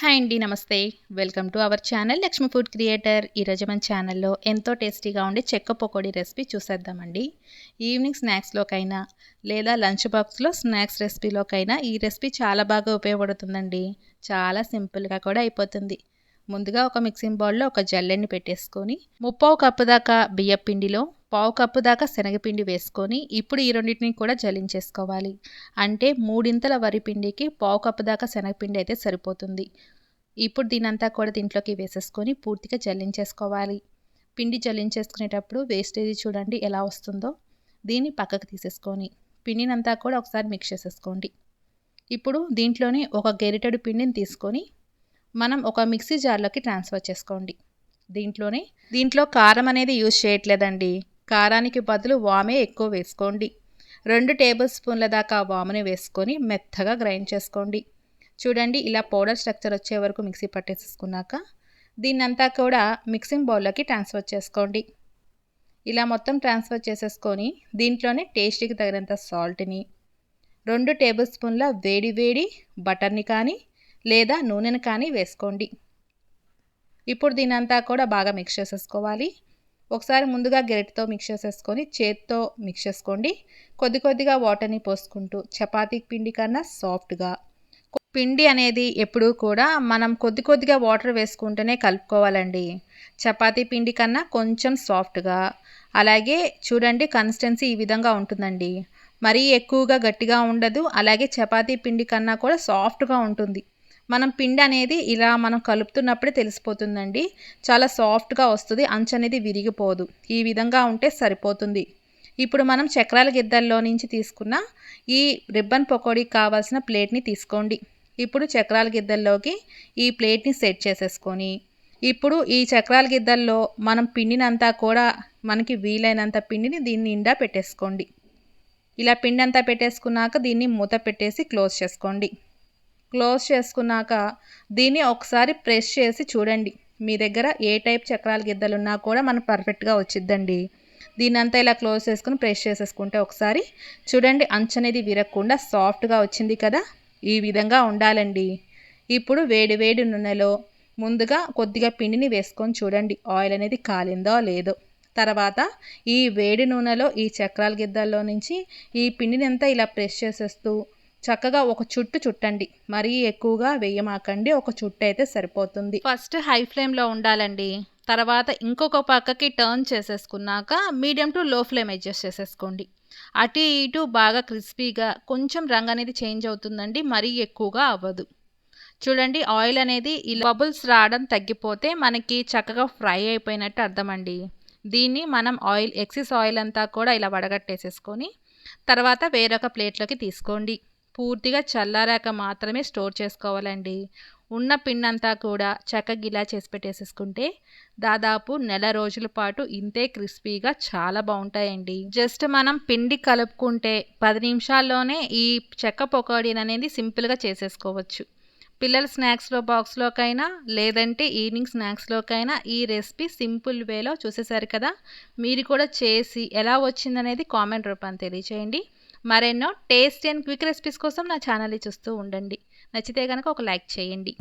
Hi అండి నమస్తే. Welcome to our channel Lakshmi food creator. ఈరోజు మన ఛానల్లో ఎంతో టేస్టీగా ఉండే చెక్క పకోడీ రెసిపీ చూసేద్దామండి. ఈవినింగ్ స్నాక్స్లోకైనా లేదా లంచ్ బాక్స్లో స్నాక్స్ రెసిపీలోకైనా ఈ రెసిపీ చాలా బాగా ఉపయోగపడుతుందండి. చాలా సింపుల్గా కూడా అయిపోతుంది. ముందుగా ఒక మిక్సింగ్ బౌల్లో ఒక జల్లెడ్ని పెట్టేసుకొని ముప్పావు కప్పు దాకా బియ్యపిండిలో పావు కప్పు దాకా శనగపిండి వేసుకొని ఇప్పుడు ఈ రెండింటిని కూడా జలించేసుకోవాలి అంటే మూడింతల వరి పిండికి పావు కప్పు దాకా శనగపిండి అయితే సరిపోతుంది. ఇప్పుడు దీనంతా కూడా దీంట్లోకి వేసేసుకొని పూర్తిగా జల్లించేసుకోవాలి. పిండి జల్లించేసుకునేటప్పుడు వేస్టేజ్ చూడండి ఎలా వస్తుందో. దీన్ని పక్కకు తీసేసుకొని పిండినంతా కూడా ఒకసారి మిక్స్ చేసేసుకోండి. ఇప్పుడు దీంట్లోనే ఒక గెరిటెడు పిండిని తీసుకొని మనం ఒక మిక్సీ జార్లోకి ట్రాన్స్ఫర్ చేసుకోండి. దీంట్లోనే దీంట్లో కారం అనేది యూజ్ చేయట్లేదండి. కారానికి బదులు వామే ఎక్కువ వేసుకోండి. రెండు టేబుల్ స్పూన్ల దాకా వాముని వేసుకొని మెత్తగా గ్రైండ్ చేసుకోండి. చూడండి ఇలా పౌడర్ స్ట్రక్చర్ వచ్చే వరకు మిక్సీ పట్టేసుకున్నాక దీన్నంతా కూడా మిక్సింగ్ బౌల్లోకి ట్రాన్స్ఫర్ చేసుకోండి. ఇలా మొత్తం ట్రాన్స్ఫర్ చేసేసుకొని దీంట్లోనే టేస్ట్కి తగినంత సాల్ట్ని రెండు టేబుల్ స్పూన్ల వేడి వేడి బటర్ని కానీ లేదా నూనెను కానీ వేసుకోండి. ఇప్పుడు దీనంతా కూడా బాగా మిక్స్ చేసేసుకోవాలి. ఒకసారి ముందుగా గెరెట్తో మిక్స్ చేసేసుకొని చేత్తో మిక్స్ చేసుకోండి. కొద్ది కొద్దిగా వాటర్ని పోసుకుంటూ చపాతీ పిండి కన్నా సాఫ్ట్గా. పిండి అనేది ఎప్పుడూ కూడా మనం కొద్ది కొద్దిగా వాటర్ వేసుకుంటేనే కలుపుకోవాలండి. చపాతీ పిండి కన్నా కొంచెం సాఫ్ట్గా. అలాగే చూడండి కన్సిస్టెన్సీ ఈ విధంగా ఉంటుందండి. మరీ ఎక్కువగా గట్టిగా ఉండదు అలాగే చపాతీ పిండి కన్నా కూడా సాఫ్ట్గా ఉంటుంది. మనం పిండి అనేది ఇలా మనం కలుపుతున్నప్పుడే తెలిసిపోతుందండి. చాలా సాఫ్ట్గా వస్తుంది అంచు అనేది విరిగిపోదు. ఈ విధంగా ఉంటే సరిపోతుంది. ఇప్పుడు మనం చక్రాల గిద్దల్లో నుంచి తీసుకున్న ఈ రిబ్బన్ పకోడీకి కావాల్సిన ప్లేట్ని తీసుకోండి. ఇప్పుడు చక్రాల గిద్దల్లోకి ఈ ప్లేట్ని సెట్ చేసేసుకొని ఇప్పుడు ఈ చక్రాల గిద్దల్లో మనం పిండినంతా కూడా మనకి వీలైనంత పిండిని దీన్ని నిండా పెట్టేసుకోండి. ఇలా పిండి అంతా పెట్టేసుకున్నాక దీన్ని మూత పెట్టేసి క్లోజ్ చేసుకోండి. క్లోజ్ చేసుకున్నాక దీన్ని ఒకసారి ప్రెస్ చేసి చూడండి. మీ దగ్గర ఏ టైప్ చక్రాల గిద్దలు ఉన్నా కూడా మనకు పర్ఫెక్ట్గా వచ్చిద్దండి. దీన్నంతా ఇలా క్లోజ్ చేసుకుని ప్రెస్ చేసేసుకుంటే ఒకసారి చూడండి అంచు అనేది విరగకుండా సాఫ్ట్గా వచ్చింది కదా? ఈ విధంగా ఉండాలండి. ఇప్పుడు వేడి వేడి నూనెలో ముందుగా కొద్దిగా పిండిని వేసుకొని చూడండి ఆయిల్ అనేది కాలిందో లేదో. తర్వాత ఈ వేడి నూనెలో ఈ చక్రాల గిద్దల్లో నుంచి ఈ పిండిని అంతా ఇలా ప్రెస్ చేసేస్తూ చక్కగా ఒక చుట్టు చుట్టండి. మరీ ఎక్కువగా వేయమాకండి. ఒక చుట్టు అయితే సరిపోతుంది. ఫస్ట్ హై ఫ్లేమ్లో ఉండాలండి. తర్వాత ఇంకొక పక్కకి turn చేసేసుకున్నాక medium to low flame adjust చేసేసుకోండి. అటు ఇటు బాగా క్రిస్పీగా కొంచెం రంగు అనేది చేంజ్ అవుతుందండి. మరీ ఎక్కువగా అవ్వదు. చూడండి ఆయిల్ అనేది ఇలా బబుల్స్ రావడం తగ్గిపోతే మనకి చక్కగా ఫ్రై అయిపోయినట్టు అర్థమండి. దీన్ని మనం ఆయిల్ ఎక్సెస్ ఆయిల్ అంతా కూడా ఇలా వడగట్టేసేసుకొని తర్వాత వేరొక ప్లేట్లోకి తీసుకోండి. పూర్తిగా చల్లారాక మాత్రమే స్టోర్ చేసుకోవాలండి. ఉన్న పిండంతా అంతా కూడా చక్కగా ఇలా చేసి పెట్టేసేసుకుంటే దాదాపు నెల రోజుల పాటు ఇంతే క్రిస్పీగా చాలా బాగుంటాయండి. జస్ట్ మనం పిండి కలుపుకుంటే పది నిమిషాల్లోనే ఈ చెక్క పకోడీని అనేది సింపుల్గా చేసేసుకోవచ్చు. పిల్లల స్నాక్స్లో బాక్స్లోకైనా లేదంటే ఈవినింగ్ స్నాక్స్లోకైనా ఈ రెసిపీ సింపుల్ వేలో చూసేసారు కదా? మీరు కూడా చేసి ఎలా వచ్చిందనేది కామెంట్ రూపాన్ని తెలియచేయండి. మరెన్నో టేస్ట్ అండ్ క్విక్ రెసిపీస్ కోసం నా ఛానల్ని చూస్తూ ఉండండి. నచ్చితే కనుక ఒక లైక్ చేయండి.